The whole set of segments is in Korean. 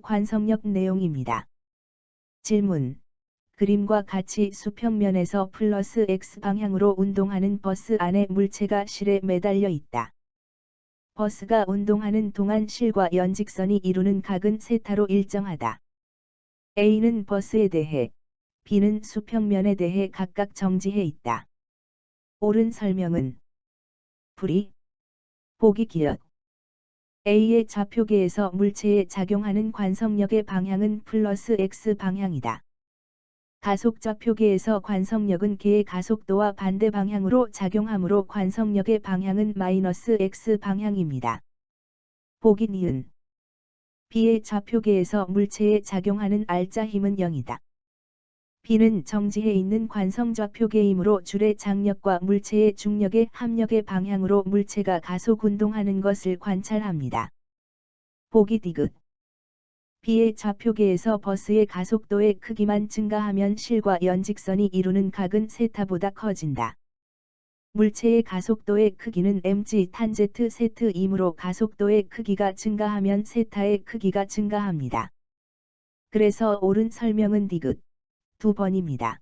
관성력 내용입니다. 질문. 그림과 같이 수평면에서 플러스 X 방향으로 운동하는 버스 안에 물체가 실에 매달려 있다. 버스가 운동하는 동안 실과 연직선이 이루는 각은 세타로 일정하다. A는 버스에 대해, B는 수평면에 대해 각각 정지해 있다. 옳은 설명은 불이 보기 기엇 A의 좌표계에서 물체에 작용하는 관성력의 방향은 플러스 X 방향이다. 가속 좌표계에서 관성력은 개의 가속도와 반대 방향으로 작용하므로 관성력의 방향은 마이너스 X 방향입니다. 보기 니은 B의 좌표계에서 물체에 작용하는 알자 힘은 0이다. B는 정지해 있는 관성 좌표계이므로 줄의 장력과 물체의 중력의 합력의 방향으로 물체가 가속 운동하는 것을 관찰합니다. 보기 디귿 B의 좌표계에서 버스의 가속도의 크기만 증가하면 실과 연직선이 이루는 각은 세타보다 커진다. 물체의 가속도의 크기는 mg 탄제트 세트이므로 가속도의 크기가 증가하면 세타의 크기가 증가합니다. 그래서 옳은 설명은 디귿 두 번입니다.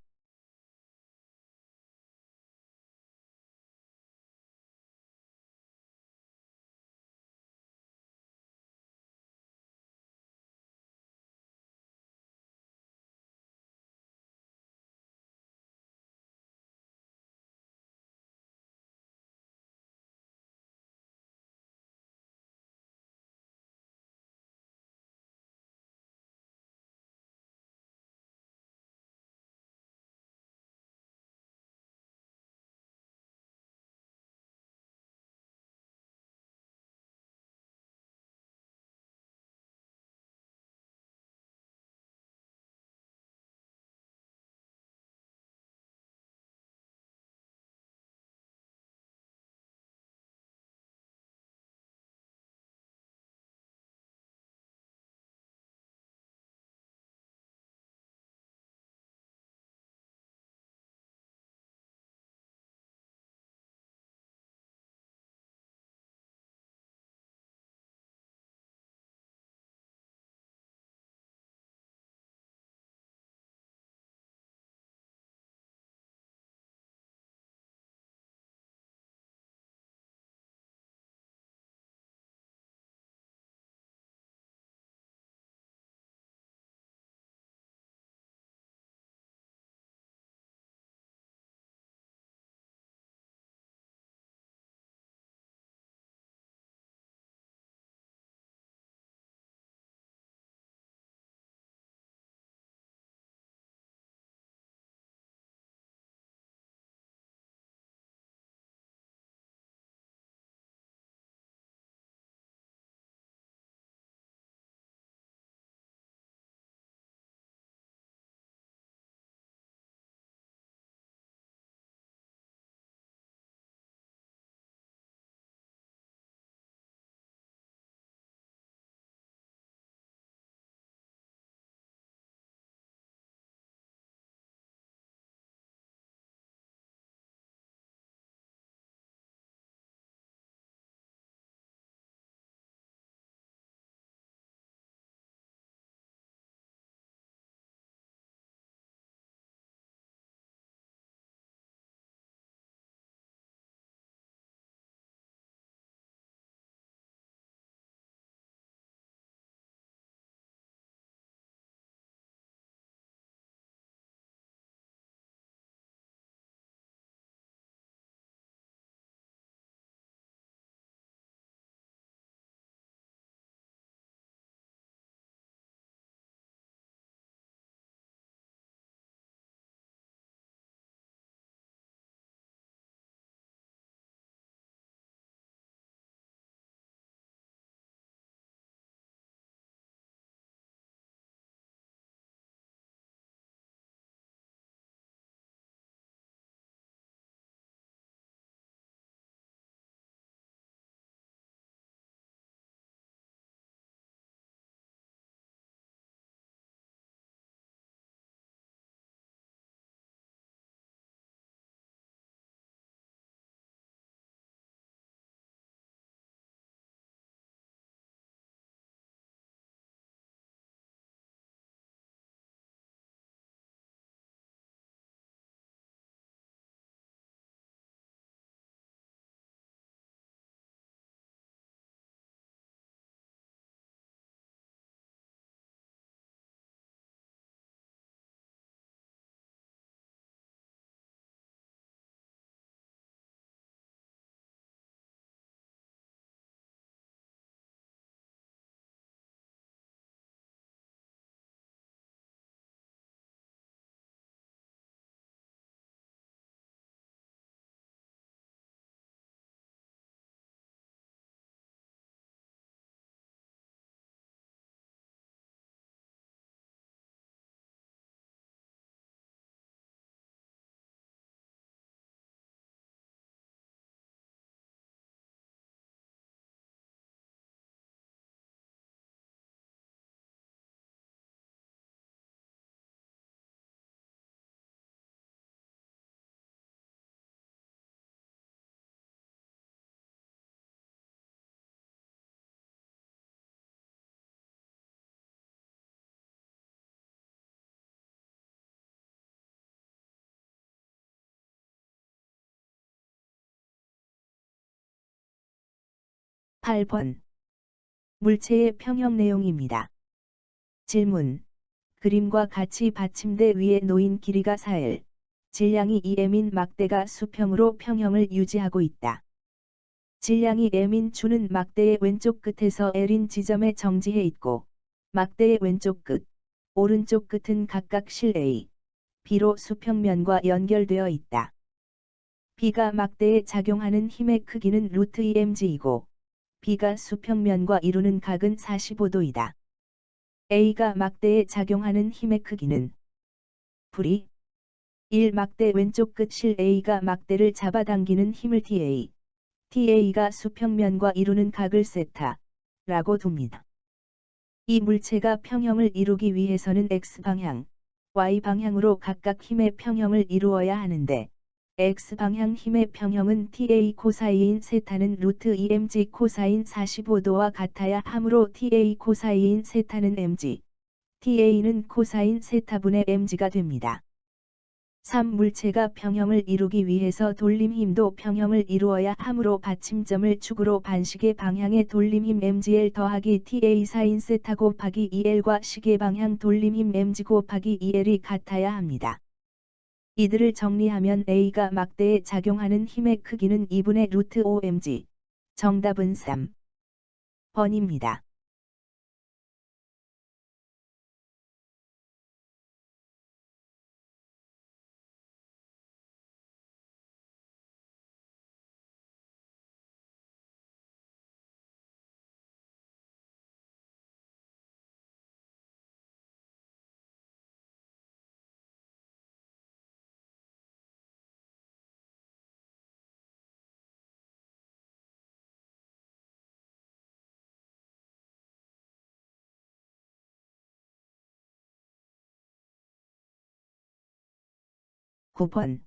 8번. 물체의 평형 내용입니다. 질문. 그림과 같이 받침대 위에 놓인 길이가 4L, 질량이 2M인 막대가 수평으로 평형을 유지하고 있다. 질량이 M인 주는 막대의 왼쪽 끝에서 L인 지점에 정지해 있고, 막대의 왼쪽 끝, 오른쪽 끝은 각각 실 A, B로 수평면과 연결되어 있다. B가 막대에 작용하는 힘의 크기는 루트 2mg이고, B가 수평면과 이루는 각은 45도이다. A가 막대에 작용하는 힘의 크기는 불이 1 막대 왼쪽 끝실 A가 막대를 잡아당기는 힘을 TA, TA가 수평면과 이루는 각을 세타, 라고 둡니다. 이 물체가 평형을 이루기 위해서는 X방향, Y방향으로 각각 힘의 평형을 이루어야 하는데, X방향 힘의 평형은 TA 코사인 세타는 루트 2mg 코사인 45도와 같아야 하므로 TA 코사인 세타는 mg, TA는 코사인 세타분의 mg가 됩니다. 3. 물체가 평형을 이루기 위해서 돌림 힘도 평형을 이루어야 하므로 받침점을 축으로 반시계 방향의 돌림 힘 mgl 더하기 ta 사인 세타 곱하기 2l과 시계 방향 돌림 힘 mg 곱하기 2l이 같아야 합니다. 이들을 정리하면 A가 막대에 작용하는 힘의 크기는 2분의 루트 5mg. 정답은 3. 번입니다. (9번)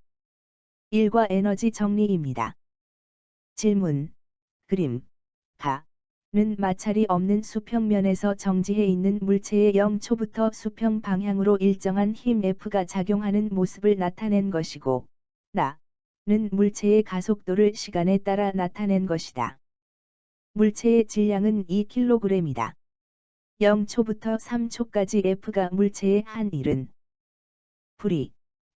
1과 에너지 정리입니다. 질문. 그림. 가 는 마찰이 없는 수평면에서 정지해 있는 물체의 0초부터 수평 방향으로 일정한 힘 F가 작용하는 모습을 나타낸 것이고 나 는 물체의 가속도를 시간에 따라 나타낸 것이다. 물체의 질량은 2kg이다. 0초부터 3초까지 F가 물체의 한 일은. 불이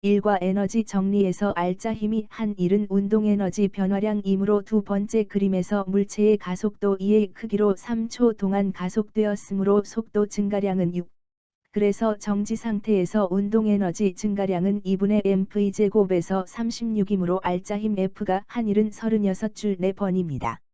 1과 에너지 정리에서 알짜 힘이 한 일은 운동 에너지 변화량이므로 두 번째 그림에서 물체의 가속도 2의 크기로 3초 동안 가속되었으므로 속도 증가량은 6. 그래서 정지 상태에서 운동 에너지 증가량은 2분의 mv제곱에서 36이므로 알짜 힘 F가 한 일은 36줄 4번입니다.